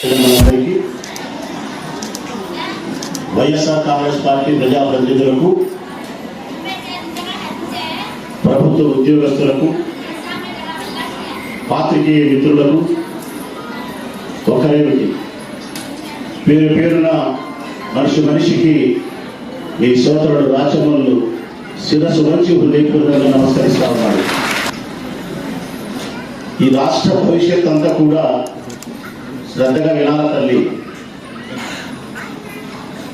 మనందరికీ YSR Congress party ప్రజాప్రతినిధులకు ప్రభుత్వ ఉద్యోగస్తులకు పాత్రికేయ మిత్రులకు ఒకరేమిటి పేరు పేరున మనిషి మనిషికి మీ సోదరుడు రాచమల్లు శిరస్సు వంచి హృదయపూర్వకంగా నమస్కరిస్తా ఉన్నాడు ఈ రాష్ట్ర భవిష్యత్ అంతా కూడా శ్రద్ధగా వినాల తల్లి?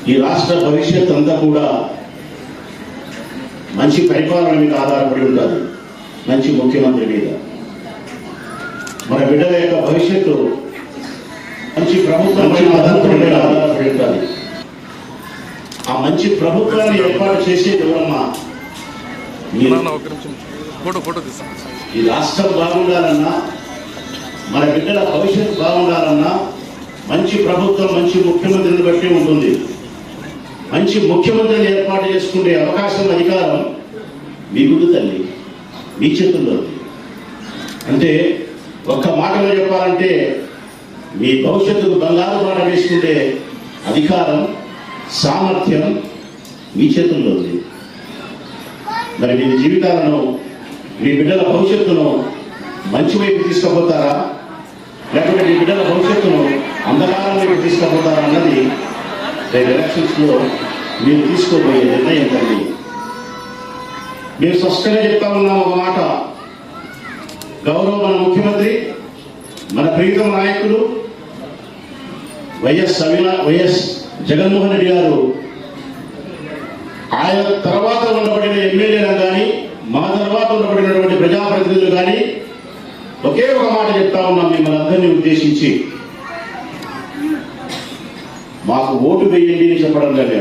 ఈ రాష్ట్ర భవిష్యత్ అంతా కూడా మంచి పరిపాలన మీద ఆధారపడి ఉంటుంది మంచి ముఖ్యమంత్రి మీద. మన బిడ్డల యొక్క భవిష్యత్తు మంచి ప్రభుత్వం మీద ఆధారపడి ఆధారపడి ఉంటుంది ఆ మంచి ప్రభుత్వాన్ని ఏర్పాటు చేసేది ఎవరమ్మా? ఈ రాష్ట్రం బాగుండాలన్నా మన బిడ్డల భవిష్యత్తు బాగుండాలన్నా మంచి ప్రభుత్వం మంచి ముఖ్యమంత్రిని బట్టి ఉంటుంది. మంచి ముఖ్యమంత్రిని ఏర్పాటు చేసుకునే అవకాశం అధికారం మీ గుడి తల్లి మీ చేతుల్లో అంటే ఒక్క మాటలో చెప్పాలంటే మీ భవిష్యత్తుకు బంగారు బాట వేసుకుంటే అధికారం సామర్థ్యం మీ చేతుల్లో ఉంది. మరి మీ జీవితాలను మీ బిడ్డల భవిష్యత్తును మంచి వైపు తీసుకుపోతారా? లేకపోతే మీ బిడ్డల భవిష్యత్తును అంధకారం తీసుకుపోతారన్నది రేపు ఎలక్షన్స్లో మీరు తీసుకోబోయే నిర్ణయం తల్లి మేము స్పష్టంగా చెప్తా ఉన్నాం ఒక మాట. గౌరవ మన ముఖ్యమంత్రి మన ప్రియతమ నాయకులు వైఎస్ అవినా వైఎస్ జగన్మోహన్ రెడ్డి గారు ఆయన తర్వాత ఉండబడిన ఎమ్మెల్యేలు కానీ మా తర్వాత ఉండబడినటువంటి ప్రజాప్రతినిధులు కానీ ఒకే ఒక మాట చెప్తా ఉన్నాం మిమ్మల్ని అందరినీ ఉద్దేశించి మాకు ఓటు వేయండి అని చెప్పడం లేదు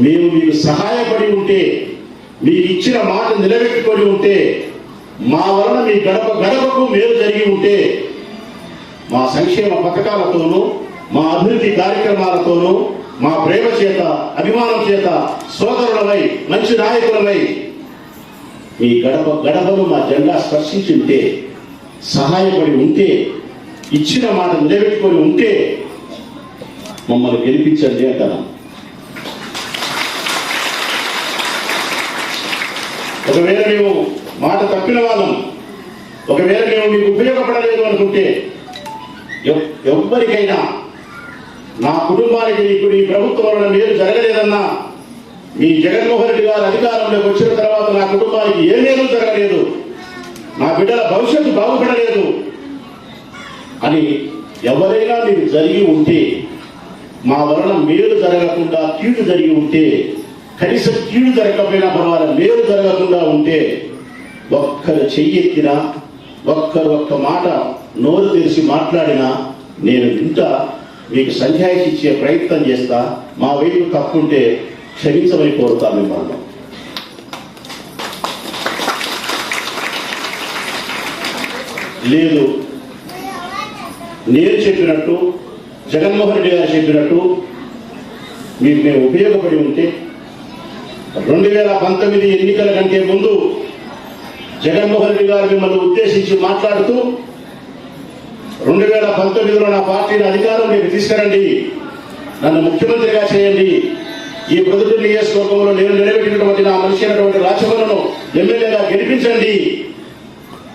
మేము మీకు సహాయపడి ఉంటే మీకు ఇచ్చిన మాట నిలబెట్టుకొని ఉంటే మా వలన మీ గడప గడపకు మేలు జరిగి ఉంటే మా సంక్షేమ పథకాలతోనూ మా అభివృద్ధి కార్యక్రమాలతోనూ మా ప్రేమ చేత అభిమానం చేత సోదరులమై మంచి నాయకులమై మీ గడప గడపను మా జెండా స్పర్శించుంటే సహాయపడి ఉంటే ఇచ్చిన మాట నిలబెట్టుకొని ఉంటే మమ్మల్ని గెలిపించండి అంటాను ఒకవేళ మేము మాట తప్పిన వాళ్ళం ఒకవేళ మేము మీకు ఉపయోగపడలేదు అనుకుంటే ఎవ్- ఎవ్వరికైనా నా కుటుంబానికి ఇప్పుడు ఈ ప్రభుత్వం వలన మేలు జరగలేదన్నా మీ జగన్మోహన్ రెడ్డి గారు అధికారంలోకి వచ్చిన తర్వాత నా కుటుంబానికి ఏ మేలు జరగలేదు నా బిడ్డల భవిష్యత్తు బాగుపడలేదు. అని ఎవరైనా మీరు జరిగి ఉంటే మా వలన మేలు జరగకుండా కీడు జరిగి ఉంటే కనీసం కీడు జరగకపోయినా పర్వాలేదు మేలు జరగకుండా ఉంటే ఒక్కరు చెయ్యెత్తినా ఒక్కరు ఒక్క మాట నోరు తెరిచి మాట్లాడినా నేను ఇంత మీకు సంజాయిషి ఇచ్చే ప్రయత్నం చేస్తా మా వైపు తప్పుంటే క్షమించమని కోరుతాను మిమ్మల్ని. లేదు నేను చెప్పినట్టు జగన్మోహన్ రెడ్డి గారు చెప్పినట్టు మీకు మేము ఉపయోగపడి ఉంటే రెండు వేల పంతొమ్మిది ఎన్నికల కంటే ముందు జగన్మోహన్ రెడ్డి గారు మిమ్మల్ని ఉద్దేశించి మాట్లాడుతూ రెండు వేల పంతొమ్మిదిలో నా పార్టీని మీరు తీసుకురండి నన్ను ముఖ్యమంత్రిగా చేయండి. ఈ ప్రొద్దుటూరు నియోజకవర్గంలో నేను నిలబెట్టినటువంటి నా మనిషి అయినటువంటి రాజభవన్ను ఎమ్మెల్యేగా గెలిపించండి.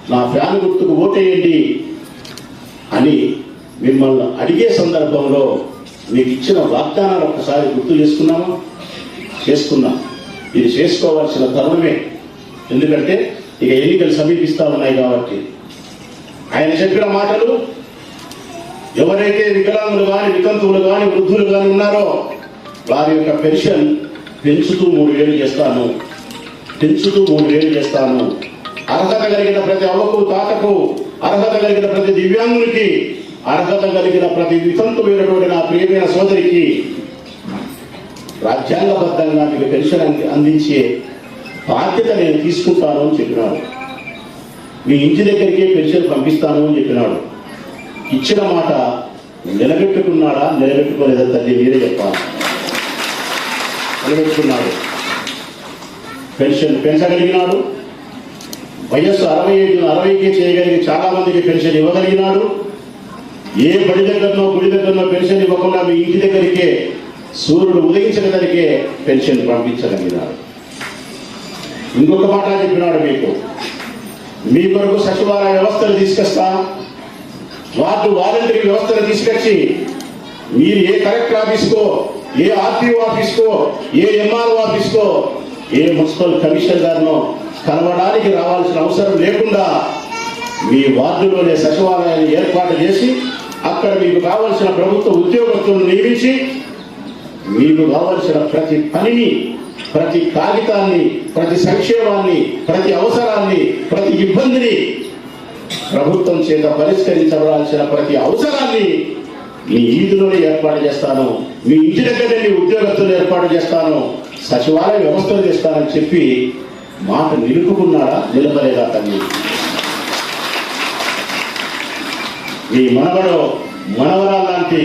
నా ఫ్యాన్ గుర్తుకు ఓటేయండి అని మిమ్మల్ని అడిగే సందర్భంలో మీకు ఇచ్చిన వాగ్దానాలు ఒక్కసారి గుర్తు చేసుకున్నామా? చేసుకున్నాం. ఇది చేసుకోవాల్సిన తరుణమే. ఎందుకంటే ఇక ఎన్నికలు సమీపిస్తా ఉన్నాయి కాబట్టి. ఆయన చెప్పిన మాటలు ఎవరైతే వికలాంగులు కానీ వితంతువులు కానీ వృద్ధులు కానీ ఉన్నారో వారి యొక్క పెన్షన్ పెంచుతూ మూడు వేలు చేస్తాను. పెంచుతూ మూడు వేలు చేస్తాను. అర్హత కలిగిన ప్రతి అవ్వకు తాతకు అర్హత కలిగిన ప్రతి దివ్యాంగునికి అర్హత కలిగిన ప్రతి వితంతువైనటువంటి నా ప్రియమైన సోదరికి రాజ్యాంగబద్ధంగా మీకు పెన్షన్ అంది- అందించే బాధ్యత నేను తీసుకుంటాను అని చెప్పినాడు. మీ ఇంటి దగ్గరికే పెన్షన్ పంపిస్తాను అని చెప్పినాడు. ఇచ్చిన మాట నిలబెట్టుకున్నాడా నిలబెట్టుకోలేదా తల్లి మీరే చెప్పాలి. నిలబెట్టుకున్నాడు. పెన్షన్ పెంచగలిగినాడు వయస్సు అరవై ఐదు అరవైకే చేయగలిగి చాలా మందికి పెన్షన్ ఇవ్వగలిగినాడు ఏ బడి దగ్గరనో గుడి దగ్గరనో పెన్షన్ ఇవ్వకుండా మీ ఇంటి దగ్గరికే సూర్యుడు ఉదయించిన దగ్గరికే పెన్షన్ పంపించగలిగినాడు ఇంకొక మాట చెప్పినాడు మీకు. మీ కొరకు సచివాలయ వ్యవస్థను తీసుకొస్తా వార్డు వాలంటరీ వ్యవస్థను తీసుకొచ్చి మీరు ఏ కలెక్టర్ ఆఫీస్కో ఏ ఆర్టీఓ ఆఫీస్కో ఏ ఎంఆర్ఓ ఆఫీస్కో ఏ మున్సిపల్ కమిషనర్ గారినో కలవడానికి రావాల్సిన అవసరం లేకుండా మీ వార్డులోనే సచివాలయాన్ని ఏర్పాటు చేసి అక్కడ మీకు కావలసిన ప్రభుత్వ ఉద్యోగస్తులను నియమించి మీకు కావలసిన ప్రతి పనిని ప్రతి కాగితాన్ని ప్రతి సంక్షేమాన్ని ప్రతి అవసరాన్ని ప్రతి ఇబ్బందిని ప్రభుత్వం చేత పరిష్కరించబడాల్సిన ప్రతి అవసరాన్ని మీ ఈదులోనే ఏర్పాటు చేస్తాను. మీ ఇంటి దగ్గరనే ఉద్యోగస్తులు ఏర్పాటు చేస్తాను. సచివాలయ వ్యవస్థలు చేస్తానని చెప్పి మాట నిలుపుకున్నాడా నిలబలేదా తల్లి? మీ మనవడో మనవరా లాంటి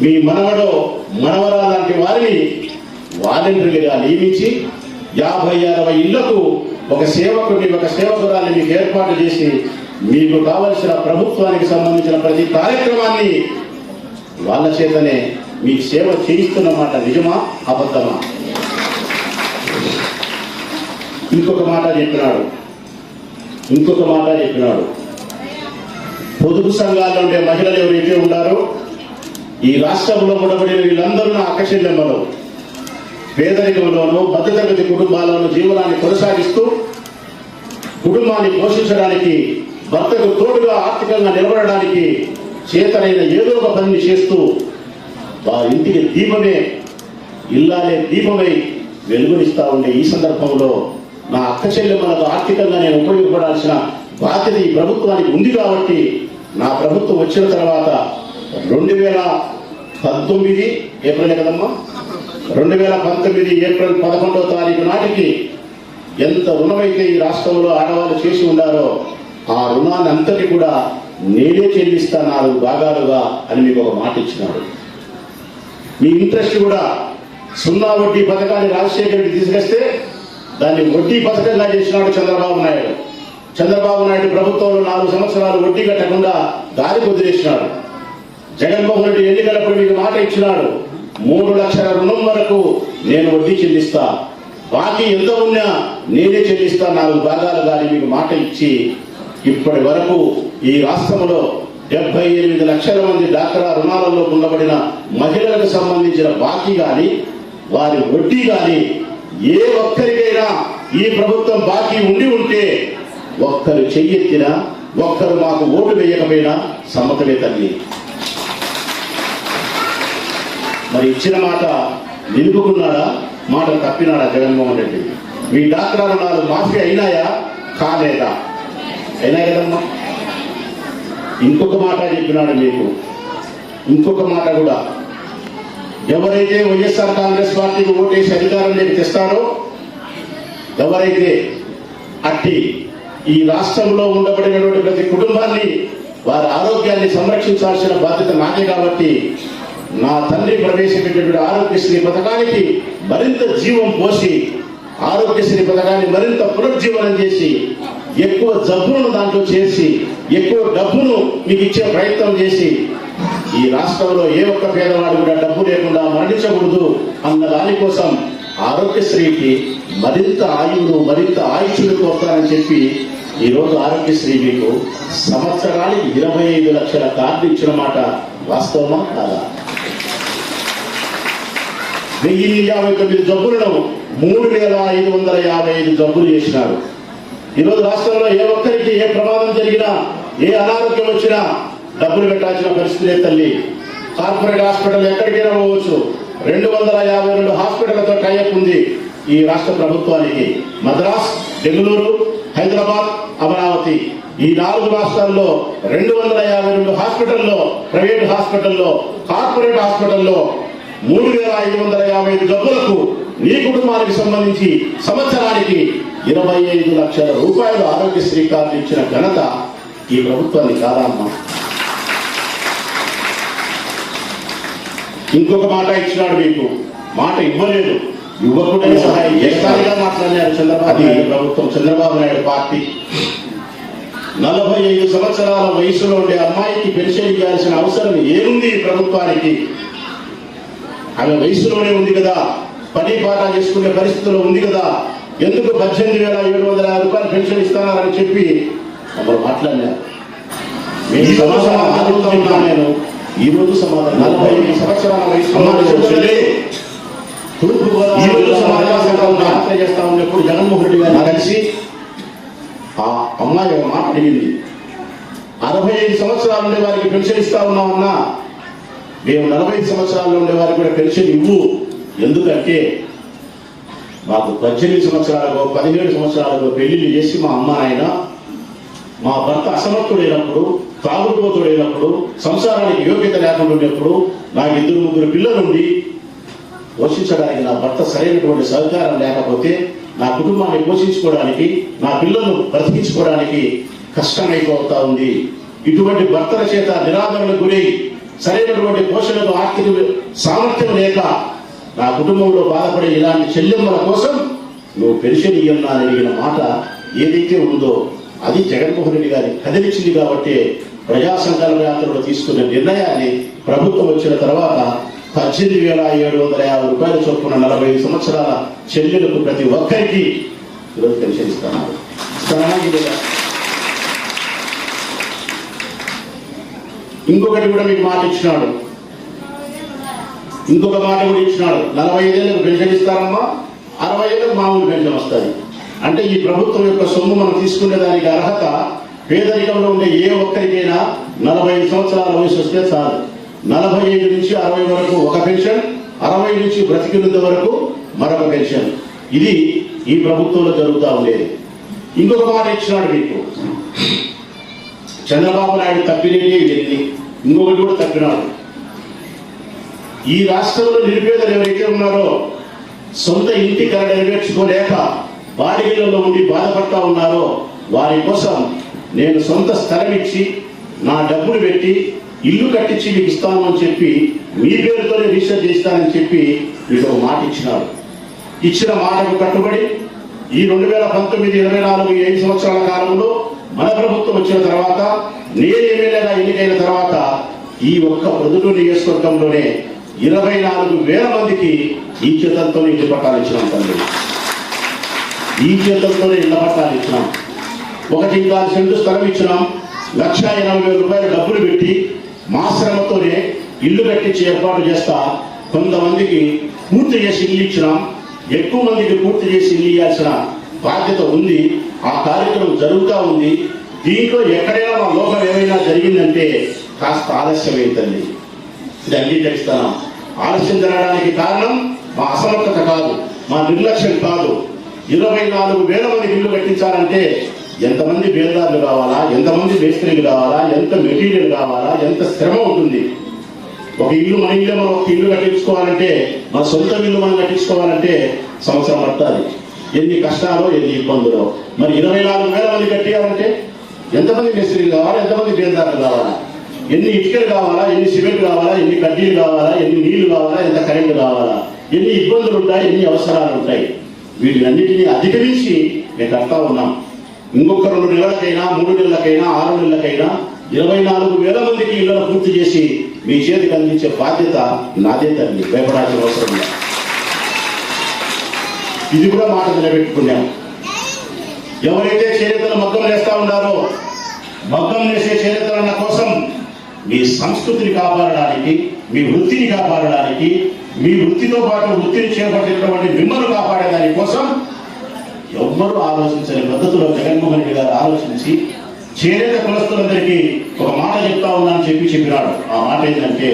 మీ మనవడో మనవరా లాంటి వారిని వాలంటీర్లుగా నియమించి యాభై అరవై ఇళ్ళకు ఒక సేవకుని ఒక సేవకురాన్ని మీకు ఏర్పాటు చేసి మీకు కావలసిన ప్రభుత్వానికి సంబంధించిన ప్రతి కార్యక్రమాన్ని వాళ్ళ చేతనే మీ సేవ చేయిస్తున్నమాట నిజమా అబద్ధమా? ఇంకొక మాట చెప్పినాడు. ఇంకొక మాట చెప్పినాడు. పొదుపు సంఘాల్లో ఉండే మహిళలు ఎవరైతే ఉన్నారో ఈ రాష్ట్రంలో ఉండబడిన వీళ్ళందరూ నా అక్కచెల్లెమ్మలు పేదరికంలోనూ మధ్యతరగతి కుటుంబాలను జీవనాన్ని కొనసాగిస్తూ కుటుంబాన్ని పోషించడానికి భర్తకు తోడుగా ఆర్థికంగా నిలబడడానికి చేతనైన ఏదో ఒక పనిని చేస్తూ వారి ఇంటికి దీపమే ఇల్లాలే దీపమై వెలుగునిస్తా ఉండే ఈ సందర్భంలో నా అక్క చెల్లెమ్మలకు ఆర్థికంగా నేను ఉపయోగపడాల్సిన బాధ్యత ఈ ప్రభుత్వానికి ఉంది కాబట్టి నా ప్రభుత్వం వచ్చిన తర్వాత రెండు వేల పంతొమ్మిది ఏప్రిల్ కదమ్మా? రెండు వేల పంతొమ్మిది ఏప్రిల్ పదకొండవ తారీఖు నాటికి ఎంత రుణమైతే ఈ రాష్ట్రంలో ఆడవాళ్ళు చేసి ఉండారో ఆ రుణాన్ని అంతటి కూడా నేనే చెల్లిస్తా నాలుగు భాగాలుగా అని మీకు ఒక మాట ఇచ్చినాడు. మీ ఇంట్రెస్ట్ కూడా సున్నా వడ్డీ పథకాన్ని రాజశేఖర రెడ్డి తీసుకొస్తే దాన్ని వడ్డీ పథకంగా చేసినాడు చంద్రబాబు నాయుడు. చంద్రబాబు నాయుడు ప్రభుత్వంలో నాలుగు సంవత్సరాలు వడ్డీ కట్టకుండా దారి కుదిరేసినాడు. జగన్మోహన్ రెడ్డి ఎన్నికలప్పుడు మీకు మాట ఇచ్చినాడు మూడు లక్షల రుణం వరకు నేను వడ్డీ చెల్లిస్తా. బాకీ ఎంత ఉన్నా నేనే చెల్లిస్తా నాలుగు భాగాలు కానీ మీకు మాట ఇచ్చి ఇప్పటి వరకు ఈ రాష్ట్రంలో డెబ్బై ఎనిమిది లక్షల మంది డాక్టరా రుణాలలో ఉండబడిన మహిళలకు సంబంధించిన బాకీ కానీ వారి వడ్డీ కానీ ఏ ఒక్కరికైనా ఈ ప్రభుత్వం బాకీ ఉండి ఉంటే ఒక్కరు చెయ్యెత్తినా ఒక్కరు మాకు ఓటు వేయకపోయినా సమ్మతమే తల్లి. మరి ఇచ్చిన మాట నిలుపుకున్నాడా? మాట తప్పినాడా జగన్మోహన్ రెడ్డి? మీ డాక్టర్ రుణాలు మాఫీ అయినాయా? కాలేదా? అయినా కదమ్మా. ఇంకొక మాట చెప్పినాడు మీకు. ఇంకొక మాట కూడా ఎవరైతే వైఎస్ఆర్ కాంగ్రెస్ పార్టీకి ఓటేసి అధికారంలోకి తెస్తారో ఎవరైతే అట్టి ఈ రాష్ట్రంలో ఉండబడినటువంటి ప్రతి కుటుంబాన్ని వారి ఆరోగ్యాన్ని సంరక్షించాల్సిన బాధ్యత నాకే కాబట్టి నా తండ్రి ప్రవేశపెట్టినటువంటి ఆరోగ్యశ్రీ పథకానికి మరింత జీవం పోసి ఆరోగ్యశ్రీ పథకాన్ని మరింత పునరుజ్జీవనం చేసి ఎక్కువ జబ్బులను దాంట్లో చేసి ఎక్కువ డబ్బును మీకు ఇచ్చే ప్రయత్నం చేసి ఈ రాష్ట్రంలో ఏ ఒక్క పేదవాడు కూడా డబ్బు లేకుండా మరణించకూడదు అన్న దానికోసం ఆరోగ్యశ్రీకి మరింత ఆయువును మరింత ఆయుష్ను కోస్తానని చెప్పి ఈరోజు ఆరోగ్యశ్రీ మీకు సంవత్సరానికి ఇరవై ఐదు లక్షల కార్డు ఇచ్చిన మాట వాస్తవమా కాదా? వెయ్యి యాభై తొమ్మిది జబ్బులను మూడు వేల ఐదు వందల యాభై ఐదు జబ్బులు చేసినారు. ఈరోజు రాష్ట్రంలో ఏ ఒక్కరికి ఏ ప్రమాదం జరిగినా ఏ అనారోగ్యం వచ్చినా డబ్బులు పెట్టాల్సిన పరిస్థితి లేదు తల్లి. కార్పొరేట్ హాస్పిటల్ ఎక్కడికైనా పోవచ్చు. రెండు వందల యాభై రెండు హాస్పిటళ్ళతో టైఅప్ ఉంది ఈ రాష్ట్ర ప్రభుత్వానికి. మద్రాస్ బెంగళూరు హైదరాబాద్ అమరావతి. ఈ నాలుగు రాష్ట్రాల్లో రెండు వందల యాభై రెండు హాస్పిటల్లో ప్రైవేట్ హాస్పిటల్లో కార్పొరేట్ హాస్పిటల్లో మూడు వేల ఐదు వందల యాభై ఐదు డబ్బులకు నీ కుటుంబానికి సంబంధించి సంవత్సరానికి ఇరవై ఐదు లక్షల రూపాయలు ఆరోగ్యశ్రీ కార్డు ఇచ్చిన ఘనత ఈ ప్రభుత్వాన్ని కాదమ్మా. ఇంకొక మాట ఇచ్చినాడు మీకు. మాట ఇవ్వలేదు. ఇవ్వకుండా సహాయం చేస్తానుగా మాట్లాడినారు చంద్రబాబు నాయుడు ప్రభుత్వం చంద్రబాబు నాయుడు పార్టీ. నలభై ఐదు సంవత్సరాల వయసులో ఉండే అమ్మాయికి పెన్షన్ ఇవ్వాల్సిన అవసరం ఏముంది ప్రభుత్వానికి? ఆమె వయసులోనే ఉంది కదా. పని పాట చేసుకునే పరిస్థితిలో ఉంది కదా. ఎందుకు పద్దెనిమిది వేల ఏడు వందల యాభై రూపాయలు పెన్షన్ ఇస్తానని చెప్పి అప్పుడు మాట్లాడినారు. నేను. ఈ రోజు సమాధానం నలభై ఐదు సంవత్సరాల తూర్పు ఈ రోజు సమాధానం యాత్ర చేస్తా ఉన్నప్పుడు జగన్మోహన్ రెడ్డి గారు కలిసి ఆ అమ్మాయి ఒక మాట అడిగింది. అరవై ఐదు సంవత్సరాలు ఉండే వారికి పెన్షన్ ఇస్తా ఉన్నామన్నా మేము నలభై ఐదు సంవత్సరాల్లో ఉండే వారికి కూడా పెన్షన్ ఇవ్వు. ఎందుకంటే మాకు పద్దెనిమిది సంవత్సరాలకు పదిహేడు సంవత్సరాలకు పెళ్ళిళ్ళు చేసి మా అమ్మ ఆయన మా భర్త అసమర్థుడైనప్పుడు తాగుడుపోతుడైనప్పుడు సంసారానికి యోగ్యత లేకుండా ఉన్నప్పుడు నాకు ఇద్దరు ముగ్గురు పిల్లలుండి పోషించడానికి నా భర్త సరైనటువంటి సహకారం లేకపోతే నా కుటుంబాన్ని పోషించుకోవడానికి నా పిల్లలను బ్రతికించుకోవడానికి కష్టమైపోతా ఉంది. ఇటువంటి భర్తల చేత నిరాదరణకు గురై సరైనటువంటి పోషణకు ఆర్థిక సామర్థ్యం లేక నా కుటుంబంలో బాధపడే ఇలాంటి చెల్లెమ్మల కోసం నువ్వు పెన్షన్ ఇయ్యన్నా అడిగిన మాట ఏదైతే ఉందో అది జగన్మోహన్ రెడ్డి గారి కదిలించింది కాబట్టి ప్రజా సంకల్ప యాత్రలో తీసుకున్న నిర్ణయాన్ని ప్రభుత్వం వచ్చిన తర్వాత పద్దెనిమిది వేల ఏడు వందల యాభై రూపాయల చొప్పున నలభై ఐదు సంవత్సరాల చెల్లెలకు ప్రతి ఒక్కరికి ఈరోజు పెన్షన్ ఇస్తున్నారు. ఇంకొకటి కూడా మీకు మాట ఇచ్చినాడు. ఇంకొక మాట కూడా ఇచ్చినాడు. నలభై ఐదేళ్ళకు పెన్షన్ ఇస్తారమ్మా అరవై ఏళ్ళకు మామూలు పెన్షన్ వస్తుంది. అంటే ఈ ప్రభుత్వం యొక్క సొమ్ము మనం తీసుకునే దానికి అర్హత పేదరికంలో ఉండే ఏ ఒక్కరికైనా నలభై ఐదు సంవత్సరాల వయసు వస్తే చాలు. నలభై ఐదు నుంచి అరవై వరకు ఒక పెన్షన్ అరవై నుంచి బ్రతికినంత వరకు మరొక పెన్షన్. ఇది ఈ ప్రభుత్వంలో జరుగుతూ ఉండేది. ఇంకొక మాట ఇచ్చినాడు మీకు. చంద్రబాబు నాయుడు తప్పినవి వెళ్ళి ఇంకొకటి కూడా తప్పినాడు. ఈ రాష్ట్రంలో నిరుపేదలు ఎవరైతే ఉన్నారో సొంత ఇంటి కళ నెరవేర్చుకోలేక బాడిగలలో ఉండి బాధపడతా ఉన్నారో వారి కోసం నేను సొంత స్థలం ఇచ్చి నా డబ్బులు పెట్టి ఇల్లు కట్టించి మీకు ఇస్తాను అని చెప్పి మీ పేరుతోనే రిజిస్టర్ చేస్తానని చెప్పి మీకు ఒక మాట ఇచ్చినాడు. ఇచ్చిన మాటకు కట్టుబడి ఈ రెండు వేల పంతొమ్మిది ఇరవై నాలుగు ఏడు సంవత్సరాల కాలంలో మన ప్రభుత్వం వచ్చిన తర్వాత నేను ఎమ్మెల్యేగా ఎన్నికైన తర్వాత ఈ ఒక్క ప్రొద్దుటూరు నియోజకవర్గంలోనే ఇరవై నాలుగు వేల మందికి ఈ చేతలతోనే ఇంటి పట్టాలు ఇచ్చినాం తండ్రి. ఈ చేతలతోనే ఇళ్ళ పట్టాలు ఇచ్చినాం. ఒకటి ఇంకా సెంటు స్థలం ఇచ్చినాం. లక్ష ఎనభై వేల రూపాయలు డబ్బులు పెట్టి మా శ్రమతోనే ఇల్లు కట్టించి ఏర్పాటు చేస్తా. కొంతమందికి పూర్తి చేసి ఇల్లు ఇచ్చినాం. ఎక్కువ మందికి పూర్తి చేసి ఇల్లు ఇవ్వాల్సిన బాధ్యత ఉంది. ఆ కార్యక్రమం జరుగుతూ ఉంది. దీంట్లో ఎక్కడైనా మా లోపం ఏమైనా జరిగిందంటే కాస్త ఆలస్యమైందండి ఇది అంగీకరిస్తాను? ఆలస్యం జరగడానికి కారణం మా అసమర్థత కాదు మా నిర్లక్ష్యం కాదు. ఇరవై నాలుగు వేల మంది ఇల్లు కట్టించాలంటే ఎంతమంది బేల్దారులు కావాలా? ఎంతమంది మేస్త్రీలు కావాలా? ఎంత మెటీరియల్ కావాలా? ఎంత శ్రమ ఉంటుంది? ఒక ఇల్లు మన ఇల్లు మనం ఒక ఇల్లు కట్టించుకోవాలంటే మన సొంత ఇల్లు మనం కట్టించుకోవాలంటే సంవత్సరం పడుతుంది. ఎన్ని కష్టాలు ఎన్ని ఇబ్బందులు. మరి ఇరవై నాలుగు వేల మంది కట్టేయాలంటే ఎంతమంది మేస్త్రీలు కావాలా? ఎంతమంది బేల్దారులు కావాలా? ఎన్ని ఇటుకలు కావాలా? ఎన్ని సిమెంట్ కావాలా? ఎన్ని కడ్డీలు కావాలా? ఎన్ని నీళ్ళు కావాలా? ఎంత కరెంటు కావాలా? ఎన్ని ఇబ్బందులు ఉంటాయి? ఎన్ని అవసరాలు ఉంటాయి? వీటినన్నిటినీ అధిగమించి మేము కడతా ఉన్నాం. ఇంకొక రెండు నెలలకైనా మూడు నెలలకైనా ఆరు నెలలకైనా ఇరవై నాలుగు వేల మందికి ఇళ్ళను పూర్తి చేసి మీ చేతికి అందించే బాధ్యత నాదే తల్లి. భయపడాల్సిన అవసరం లేదు. ఇది కూడా మాట నిలబెట్టుకున్నాం. ఎవరైతే చేనేతలు మగ్గం వేస్తా ఉన్నారో మగ్గం వేసే చేనేతలన్న కోసం మీ సంస్కృతిని కాపాడడానికి మీ వృత్తిని కాపాడడానికి మీ వృత్తితో పాటు వృత్తిని చేపట్టినటువంటి మిమ్మల్ని కాపాడేదాని కోసం ఎవ్వరూ ఆలోచించని పద్ధతిలో జగన్మోహన్ రెడ్డి గారు ఆలోచించి చేనేత కులస్తులందరికీ ఒక మాట చెప్తా ఉన్నానని చెప్పి చెప్పినాడు. ఆ మాట ఏంటంటే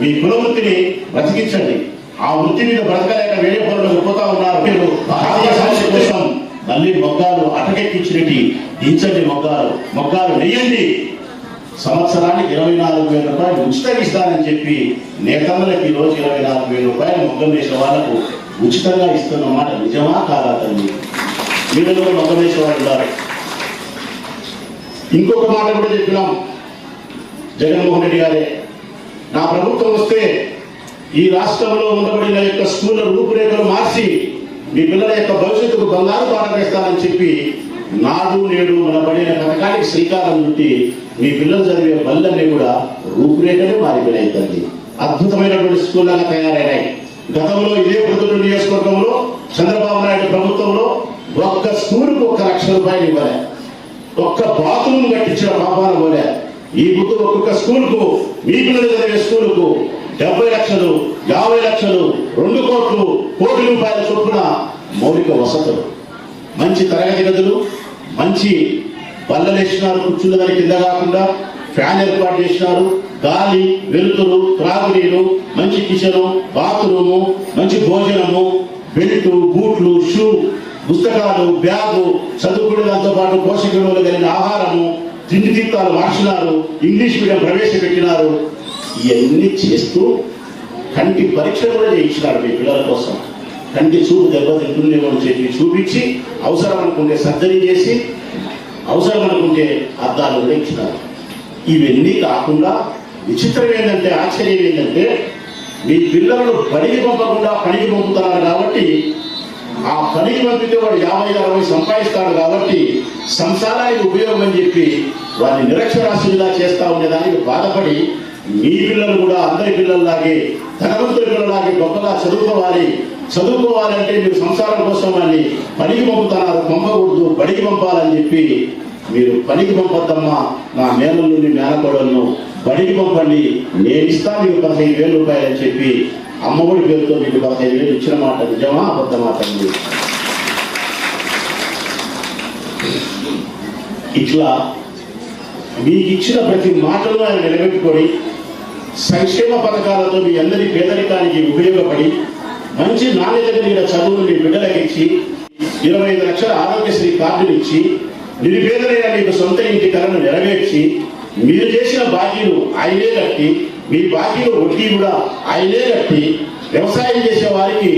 మీ కుల వృత్తిని బ్రతికించండి. ఆ వృత్తి మీద బ్రతకలేక వేరే పనులకు పోతా ఉన్నారు మీరు. సమస్య కోసం మళ్ళీ మొగ్గాలు అటకెక్కించినట్టు దించండి మొగ్గాలు. మొగ్గాలు వేయండి. సంవత్సరానికి ఇరవై నాలుగు వేల రూపాయలు ఉచితంగా ఇస్తానని చెప్పి నేతన్నలకు ఈ రోజు ఇరవై నాలుగు వేల రూపాయలు మొగ్గం వేసే వాళ్ళకు ఉచితంగా ఇస్తున్న మాట నిజమా కాదా తల్లి? వీళ్ళలో మొగ్గం గారు ఇంకొక మాట కూడా చెప్పినాం. జగన్మోహన్ రెడ్డి గారే. నా ప్రభుత్వం వస్తే ఈ రాష్ట్రంలో ఉండబడిన యొక్క స్కూళ్ళ రూపురేఖలు మార్చి మీ పిల్లల యొక్క భవిష్యత్తుకు బంగారు పాట వేస్తానని చెప్పి నాడు నేడు మన పడిన పథకానికి శ్రీకారం చుట్టి మీ పిల్లలు చదివే బల్లన్నీ కూడా రూపురేఖలే మారిపోయినాయి తల్లి. అద్భుతమైనటువంటి స్కూళ్ళగా తయారైనాయి. గతంలో ఇదే ప్రజలు నియోజకవర్గంలో చంద్రబాబు నాయుడు ప్రభుత్వంలో ఒక్క స్కూల్కి ఒక్క లక్ష రూపాయలు ఇవ్వలే. ఒక్క బాత్రూమ్ కట్టించిన పాపాలు పోలే. ఈ ముందు ఒక్కొక్క స్కూల్కు మీ పిల్లలు చదివే స్కూలుకు డెబ్బై లక్షలు యాభై లక్షలు రెండు కోట్లు కోటి రూపాయల చొప్పున మౌలిక వసతులు. మంచి తరగతి గదులు మంచి బల్లలేసినారు వేసినారు కూర్చున్నదాని కింద కాకుండా ఫ్యాన్ ఏర్పాటు చేసినారు గాలి వెలుతురు త్రాగునీరు మంచి కిచెను బాత్రూము మంచి భోజనము బెల్ట్ బూట్లు షూ పుస్తకాలు బ్యాగు చదువుకునే దాంతో పాటు పోషక విలువలు కలిగిన ఆహారము తిండి తీర్థాలు మార్చినారు ఇంగ్లీష్ మీడియం ప్రవేశపెట్టినారు. ఇవన్నీ చేస్తూ కంటి పరీక్ష కూడా చేయించినారు మీ పిల్లల కోసం. కంటి చూపు దెబ్బతింటుందేమో అని చెప్పి చూపించి అవసరం అనుకుంటే సర్జరీ చేసి అవసరం అనుకుంటే అద్దాలు కూడా ఇచ్చినారు. ఇవన్నీ కాకుండా విచిత్రం ఏంటంటే ఆశ్చర్యం ఏంటంటే మీ పిల్లలను బడికి పంపకుండా పనికి పంపుతున్నారు కాబట్టి ఆ పనికి పంపితే వాడు యాభై అరవై సంపాదిస్తాడు కాబట్టి సంసారానికి ఉపయోగం అని చెప్పి వారిని నిరక్షరాస్యులుగా చేస్తా ఉండేదానికి బాధపడి మీ పిల్లలు కూడా అందరి పిల్లల్లాగే ధనవంతుల పిల్లలాగే గొప్పగా చదువుకోవాలి. చదువుకోవాలంటే మీరు సంసారం కోసం అని పనికి పంపుతున్నారు పంపకూడదు బడికి పంపాలని చెప్పి మీరు పనికి పంపద్దమ్మా నా మేనల్ని మేనకోడలను బడికి పంపండి. నేను ఇస్తాను మీకు పదిహేను వేల రూపాయలు అని చెప్పి అమ్మఒడి పేరుతో మీకు పదహైదు వేలు ఇచ్చిన మాట నిజమా అబద్ధమా తల్లి? ఇట్లా మీకు ఇచ్చిన ప్రతి మాటలో ఆయన నిలబెట్టుకొని సంక్షేమ పథకాలతో మీ అందరి పేదరికానికి ఉపయోగపడి మంచి నాణ్యత కలిగిన చదువులు మీ బిడ్డలకిచ్చి ఇరవై ఐదు లక్షల ఆరోగ్యశ్రీ కార్డులు ఇచ్చి నిరుపేదలైన మీకు సొంత ఇంటి కలను నెరవేర్చి మీరు చేసిన బాకీలు ఆయనే కట్టి మీ బాకీలు వడ్డీ కూడా ఆయనే కట్టి వ్యవసాయం చేసే వారికి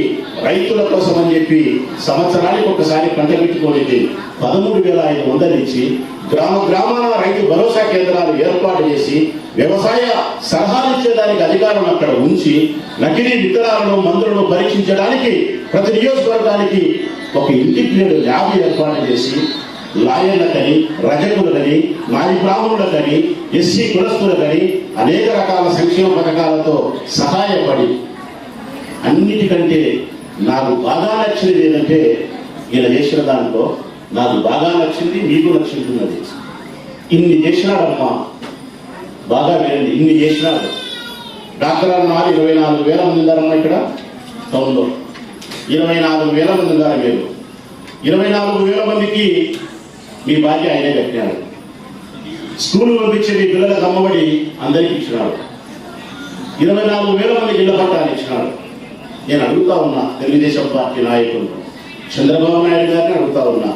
రైతుల కోసం అని చెప్పి సంవత్సరానికి ఒకసారి పంట పెట్టుకోనిది పదమూడు వేల ఐదు వందలు ఇచ్చి గ్రామ గ్రామాల రైతు భరోసా కేంద్రాలు ఏర్పాటు చేసి వ్యవసాయ సలహాలు ఇచ్చేదానికి అధికారం అక్కడ ఉంచి నకిలీ విత్తనాలను మందులను పరీక్షించడానికి ప్రతి నియోజకవర్గానికి ఒక ఇంటిగ్రేటెడ్ ల్యాబ్ ఏర్పాటు చేసి లాయర్లకని రజకులకని మాది బ్రాహ్మణులకని ఎస్సీ కులస్తులకని అనేక రకాల సంక్షేమ పథకాలతో సహాయపడి అన్నిటికంటే నాకు బాగా నచ్చినది ఏంటంటే ఈయన చేసిన దాంట్లో నాకు బాగా నచ్చింది మీకు నచ్చుతున్నది ఇన్ని చేసినాడమ్మా. బాగా వినండి ఇన్ని చేసినాడు. డాక్టర్ అన్నారు ఇరవై నాలుగు వేల మంది ఉన్నారమ్మా ఇక్కడ? టౌన్లో. ఇరవై నాలుగు వేల మంది ఉన్నారు మీరు? ఇరవై నాలుగు వేల మందికి మీ బాధ్య ఆయనే కట్టినాడు స్కూల్ పంపించే మీ పిల్లలకు అమ్మబడి అందరికీ ఇచ్చినాడు. ఇరవై నాలుగు వేల మందికి ఇళ్ళ పట్టాలు ఇచ్చినాడు. నేను అడుగుతా ఉన్నా తెలుగుదేశం పార్టీ నాయకులు. చంద్రబాబు నాయుడు గారిని అడుగుతా ఉన్నా.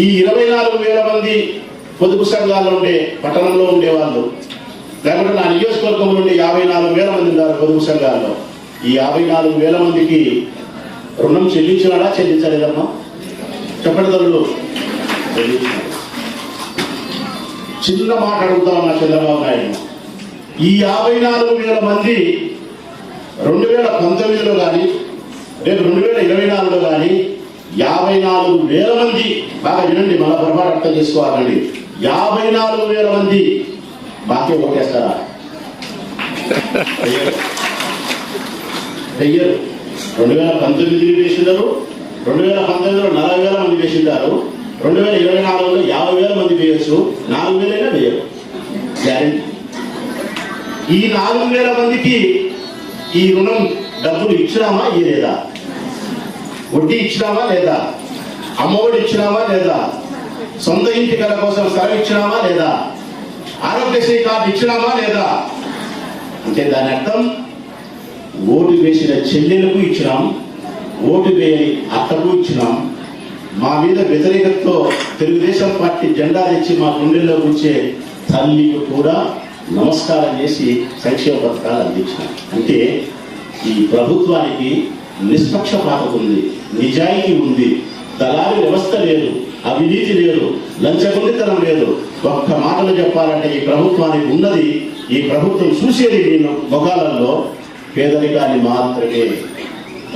ఈ ఇరవై నాలుగు వేల మంది పొదుపు సంఘాల్లో ఉండే పట్టణంలో ఉండేవాళ్ళు లేకుంటే నా నియోజకవర్గంలో ఉండే యాభై నాలుగు వేల మంది ఉన్నారు పొదుపు సంఘాల్లో. ఈ యాభై నాలుగు వేల మందికి రుణం చెల్లించినాడా చెల్లించలేదమ్మా? చెప్పండి తల్లు చిన్న మాట అడుగుతా చంద్రబాబు నాయుడు ఈ యాభై నాలుగు వేల మంది రెండు వేల పంతొమ్మిదిలో కానీ రేపు రెండు వేల ఇరవై నాలుగులో కానీ యాభై నాలుగు వేల మంది బాగా వినండి మన పొరపాటు అర్థం చేసుకోవాలండి. యాభై నాలుగు వేల మంది బాకీ ఓటేస్తారా వెయ్యరు. రెండు వేల పంతొమ్మిది వేసిండారు రెండు వేల పంతొమ్మిదిలో నలభై వేల మంది వేసిండారు. రెండు వేల ఇరవై నాలుగులో యాభై వేల మంది వేయచ్చు నాలుగు వేలైనా వేయరు. గ్యారంటీ ఈ నాలుగు వేల మందికి ఈ రుణం డబ్బులు ఇచ్చినామా ఇయ్యలేదా వడ్డీ ఇచ్చినామా లేదా? అమ్మఒడి ఇచ్చినామా లేదా? సొంత ఇంటి కళ కోసం స్థలం ఇచ్చినామా లేదా? ఆరోగ్యశ్రీ కార్డు ఇచ్చినామా లేదా? అంటే దాని అర్థం ఓటు వేసిన చెల్లెలకు ఇచ్చినాం ఓటు వేయని అత్తకు ఇచ్చినాం మా మీద వ్యతిరేకతతో తెలుగుదేశం పార్టీ జెండా తెచ్చి మా గుండెల్లో ఉంచే తల్లికి కూడా నమస్కారం చేసి సంక్షేమ పథకాలు అందించారు అంటే ఈ ప్రభుత్వానికి నిష్పక్షపాతత ఉంది నిజాయితీ ఉంది దళారి వ్యవస్థ లేదు అవినీతి లేదు లంచగొండితనం లేదు. ఒక్క మాటలు చెప్పాలంటే ఈ ప్రభుత్వానికి ఉన్నది ఈ ప్రభుత్వం చూసేది మీ మొగాలలో పేదరికాన్ని మాత్రమే.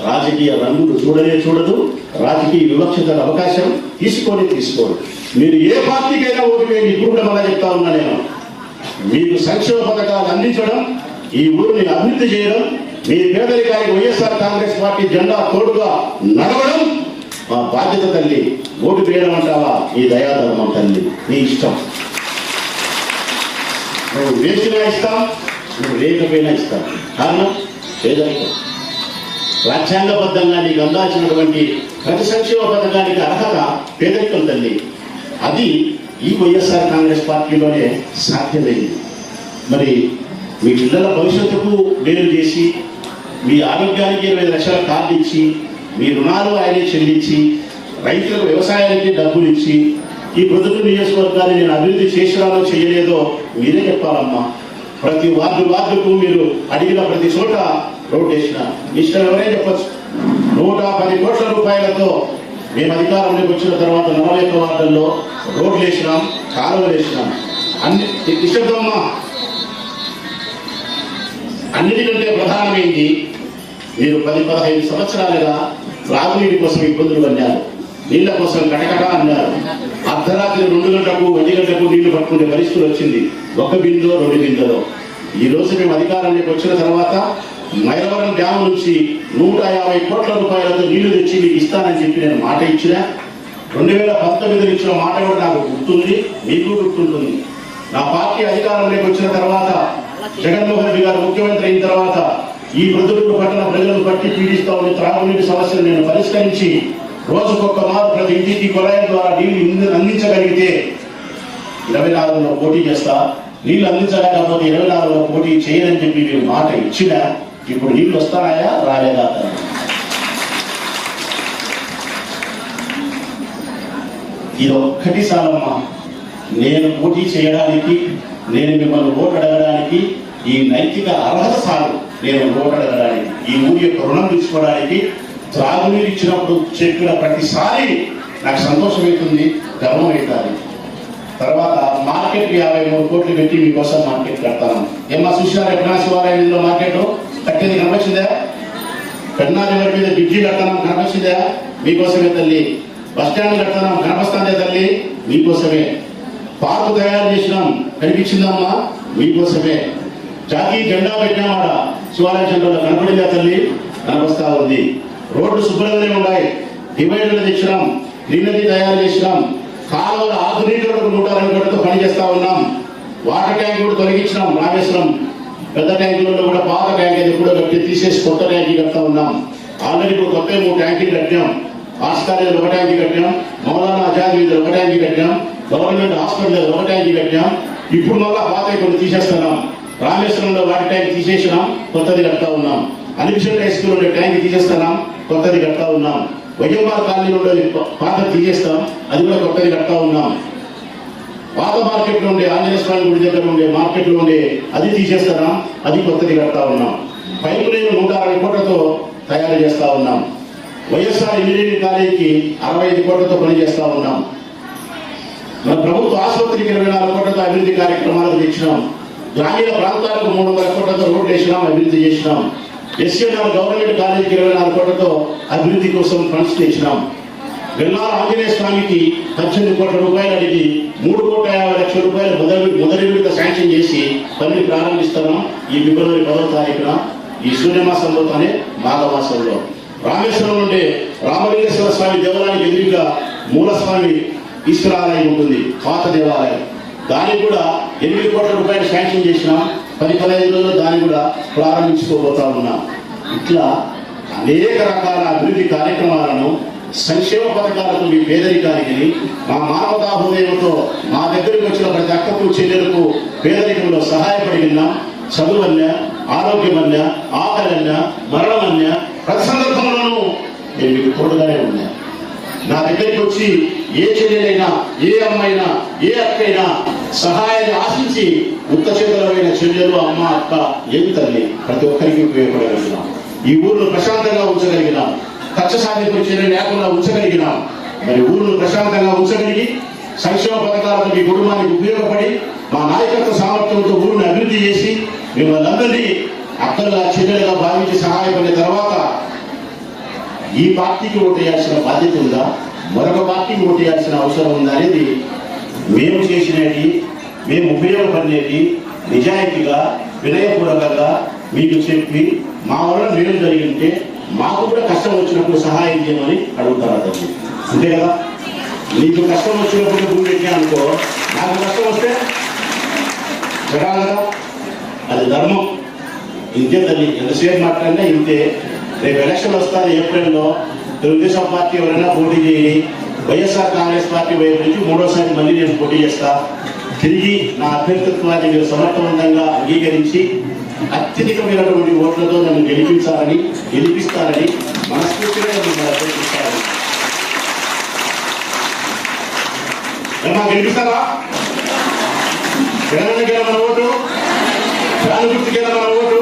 రాజకీయ రంగులు చూడనే చూడదు రాజకీయ వివక్షతకు అవకాశం తీసుకొని తీసుకోరు మీరు ఏ పార్టీకైనా ఓటు వేయండి ఇప్పుడు కూడా చెప్తా ఉన్నా నేను. మీకు సంక్షేమ పథకాలు అందించడం ఈ ఊరిని అభివృద్ధి చేయడం మీ పేదరికానికి వైఎస్ఆర్ కాంగ్రెస్ పార్టీ జెండా తోడుగా నడవడం మా బాధ్యత తల్లి. ఓటు వేయడం అంటావా? ఈ దయాధర్మం తల్లి. నీ ఇష్టం. నువ్వు వేసినా ఇస్తాం నువ్వు లేకపోయినా ఇస్తాం కారణం పేదరికం. రాజ్యాంగబద్ధంగా నీకు అందాల్సినటువంటి ప్రతి సంక్షేమ పథకానికి అర్హత పేదరికం తల్లి అది ఈ వైఎస్ఆర్ కాంగ్రెస్ పార్టీలోనే సాధ్యమైంది. మరి మీ పిల్లల భవిష్యత్తుకు మేలు చేసి మీ ఆరోగ్యానికి ఇరవై లక్షల కార్డు ఇచ్చి మీ రుణాలు ఆయనే చెల్లించి రైతులకు వ్యవసాయానికి డబ్బులు ఇచ్చి ఈ పొద్దుట నియోజకవర్గాన్ని నేను అభివృద్ధి చేసినానో చేయలేదో మీరే చెప్పాలమ్మా. ప్రతి వార్డు వార్డుకు మీరు అడిగిన ప్రతి చోట రోడ్ వేసిన ఇష్టం ఎవరే చెప్పచ్చు నూట పది కోట్ల రూపాయలతో మేము అధికారంలోకి వచ్చిన తర్వాత నలభై ఒక్క వార్డుల్లో రోడ్లు వేసినాం కాలువలు వేసినాం. అన్ని ఇష్టమ్మా అన్నిటికంటే ప్రధానమైంది మీరు పది పదహైదు సంవత్సరాలుగా త్రాగునీటి కోసం ఇబ్బందులు అన్నారు నీళ్ళ కోసం కటకట అన్నారు. అర్ధరాత్రి రెండు గంటలకు ఒంటి గంటకు నీళ్ళు పట్టుకునే పరిస్థితులు వచ్చింది. ఒక బిందో రెండు బిందులో. ఈ రోజు మేము అధికారంలోకి వచ్చిన తర్వాత మైలవరం డ్యామ్ నుంచి నూట యాభై కోట్ల రూపాయలతో నీళ్ళు తెచ్చి మీకు ఇస్తానని చెప్పి నేను మాట ఇచ్చిన. రెండు వేల పంతొమ్మిదిలో ఇచ్చిన మాట కూడా నాకు గుర్తుంది మీకు గుర్తుంటుంది. నా పార్టీ అధికారంలోకి వచ్చిన తర్వాత జగన్మోహన్ రెడ్డి గారు ముఖ్యమంత్రి అయిన తర్వాత ఈ మృదుడు పట్టణ ప్రజలను బట్టి పీడిస్తా ఉన్న త్రాగునీటి సమస్యను నేను పరిష్కరించి రోజుకొక మారు ప్రతి ఇంటికి కొలాయి ద్వారా నీళ్ళు అందించగలిగితే ఇరవై నాలుగులో పోటీ చేస్తా. నీళ్ళు అందించలేకపోతే ఇరవై నాలుగులో పోటీ చేయనని చెప్పి మీరు మాట ఇచ్చినా. ఇప్పుడు నీళ్ళు వస్తాయా రాలేదా ఇది ఒక్కటి సాలమ్మా నేను పోటీ చేయడానికి నేను మిమ్మల్ని ఓటు అడగడానికి ఈ నైతిక అర్హత సాలు నేను ఓటు అడగడానికి ఈ ఊరి యొక్క రుణం తీసుకోవడానికి త్రాగునీరు ఇచ్చినప్పుడు చెప్పిన ప్రతిసారి నాకు సంతోషం అవుతుంది గర్వం అవుతుంది తర్వాత మార్కెట్ యాభై మూడు కోట్లు పెట్టి మీకోసం మార్కెట్ కడతాను. ఏమా చూసినారు ఎక్కడ శివాలయంలో మార్కెట్? కట్టేది కనిపించిందా పెన్నా వారి మీద బ్రిడ్జి కడతాం కనిపించిందా మీకోసమే తల్లి. బస్ స్టాండ్ కడతాం కనిపిస్తాందే తల్లి. మీకోసమే. పార్కు తయారు చేసినాం. కనిపించిందమ్మా? మీకోసమే. జాతీయ జెండా పెట్టినామాడ శివాలయ జెండాలో కనపడిందా తల్లి? కనిపిస్తా ఉంది. రోడ్లు శుభ్రంగానే ఉన్నాయి. డివైడర్లు తెచ్చినాం. గ్రీనరీ తయారు చేసినాం. కాలువల ఆధునీకరణకు నూట అరవై కోట్లతో పనిచేస్తా ఉన్నాం. వాటర్ ట్యాంక్ కూడా తొలగించినాం. రామేశ్వరం పెద్ద ట్యాంకులలో కూడా పాత ట్యాంక్ కూడా కట్టి తీసేసి కొత్త ట్యాంకీ కడతా ఉన్నాం. ఆల్రెడీ ఇప్పుడు కొత్త మూడు ట్యాంకీలు కట్టినాం ఆస్కార్యాలు ఒక ట్యాంకీ కట్టినాం మౌలానా ఆజాద్ మీద ఒక ట్యాంకీ కట్టినాం గవర్నమెంట్ హాస్పిటల్ ఒక ట్యాంకీ కట్టినాం ఇప్పుడు మళ్ళా పాత కొన్ని తీసేస్తున్నాం. రామేశ్వరంలో వాటి ట్యాంక్ తీసేసినాం. కొత్తది కడతా ఉన్నాం. అనిపిషన్ హై స్కూల్ ఉండే ట్యాంక్ తీసేస్తున్నాం. కొత్తది కడతా ఉన్నాం. వైఎంఆర్ కాలనీలో పాత తీసేస్తాం. అది కూడా కొత్తది కడతా ఉన్నాం. పాత మార్కెట్లో ఉండే ఆంజనేయ స్వామి గుడి దగ్గర ఉండే మార్కెట్లో ఉండే అది తీసేస్తారా? అది కొత్తది కడతా ఉన్నాం. పైపు లేని నూట అరవై కోట్లతో తయారు చేస్తా ఉన్నాం. వైఎస్ఆర్ ఇంజనీరింగ్ కాలేజీకి అరవై ఐదు కోట్లతో పని చేస్తా ఉన్నాం. మన ప్రభుత్వ ఆసుపత్రికి ఇరవై నాలుగు కోట్లతో అభివృద్ధి కార్యక్రమాలకు తెచ్చినాం. గ్రామీణ ప్రాంతాలకు మూడు వందల కోట్లతో రోడ్లు వేసినాం అభివృద్ధి చేసినాం. ఎస్ఎన్ఆర్ గవర్నమెంట్ కాలేజీకి ఇరవై నాలుగు కోట్లతో అభివృద్ధి కోసం ఫండ్స్ తెచ్చినాం. వెల్లాల ఆంజనేయ స్వామికి పద్దెనిమిది కోట్ల రూపాయలు అడిగి మూడు కోట్ల యాభై లక్షల రూపాయలు మొదటి మొదటి విడత శాంక్షన్ చేసి పనిని ప్రారంభిస్తున్నాం. ఈ ఫిబ్రవరి పదవ తారీఖున ఈ సూర్యమాసంలోనే మాఘమాసంలో. రామేశ్వరం నుండి రామలింగేశ్వర స్వామి దేవాలయానికి ఎదురుగా మూలస్వామి ఈశ్వరాలయం ఉంటుంది పాత దేవాలయం. దానికి కూడా ఎనిమిది కోట్ల రూపాయలు శాంక్షన్ చేసినాం. పది పదహైదు రోజుల్లో దాన్ని కూడా ప్రారంభించుకోబోతా ఉన్నాం. ఇట్లా అనేక రకాల అభివృద్ధి కార్యక్రమాలను సంక్షేమ పథకాలకు మీ పేదరికానికి మా మానవతా హృదయంతో మా దగ్గరికి వచ్చిన ప్రతి అక్కకు చెల్లెలకు పేదరికంలో సహాయపడినా చదువన్న ఆరోగ్యమన్న ఆకలన్న మరణమన్య ప్రతి సందర్భంలోనూ నేను మీకు తోడుగానే ఉన్నా. నా దగ్గరికి వచ్చి ఏ చెల్లెలైనా ఏ అమ్మైనా ఏ అక్కైనా సహాయాన్ని ఆశించి ఉత్త చేతులమైన చెల్లెలు అమ్మ అక్క ఏమి తల్లి ప్రతి ఒక్కరికి ఉపయోగపడగలిగినాం. ఈ ఊరిని ప్రశాంతంగా ఉంచగలిగినాం. కక్ష సాధింపు చర్య లేకుండా ఉంచగలిగినాం. మరి ఊరిని ప్రశాంతంగా ఉంచగలిగి సంక్షేమ పథకాలతో మీ కుటుంబానికి ఉపయోగపడి మా నాయకత్వ సామర్థ్యంతో ఊరిని అభివృద్ధి చేసి మిమ్మల్ని అందరినీ అక్కలుగా చెల్లెలుగా భావించి సహాయపడిన తర్వాత ఈ పార్టీకి ఓటు వేయాల్సిన బాధ్యత ఉందా? మరొక పార్టీకి ఓటు వేయాల్సిన అవసరం ఉందా అనేది మేము చేసినది మేము ఉపయోగపడేది నిజాయితీగా వినయపూర్వకంగా మీకు చెప్పి మా వల్ల మేలు జరిగింటే మాకు కూడా కష్టం వచ్చినప్పుడు సహాయం చేయమని అడుగుతారు అతను అంతే కదా? నీకు కష్టం వచ్చినప్పుడు భూమి పెట్టినా అనుకో నాకు కష్టం వస్తే జరగాలి కదా? అది ధర్మం. ఇంతే తల్లి ఎంతసేపు మాట్లాడినా ఇంతే. రేపు ఎలక్షన్ వస్తారు ఏప్రిల్లో. తెలుగుదేశం పార్టీ ఎవరైనా పోటీ చేయి వైఎస్ఆర్ కాంగ్రెస్ పార్టీ వైపు నుంచి మూడోసారి మళ్ళీ నేను పోటీ చేస్తా. తిరిగి నా అభ్యర్థిత్వాన్ని మీరు సమర్థవంతంగా అంగీకరించి అత్యధికమైనటువంటి ఓట్లతో నన్ను గెలిపించాలని గెలిపిస్తారని మనస్ఫూర్తిగా మిమ్మల్ని గెలిపిస్తారా ఓటు ప్రాణగుర్తికి మన ఓటు.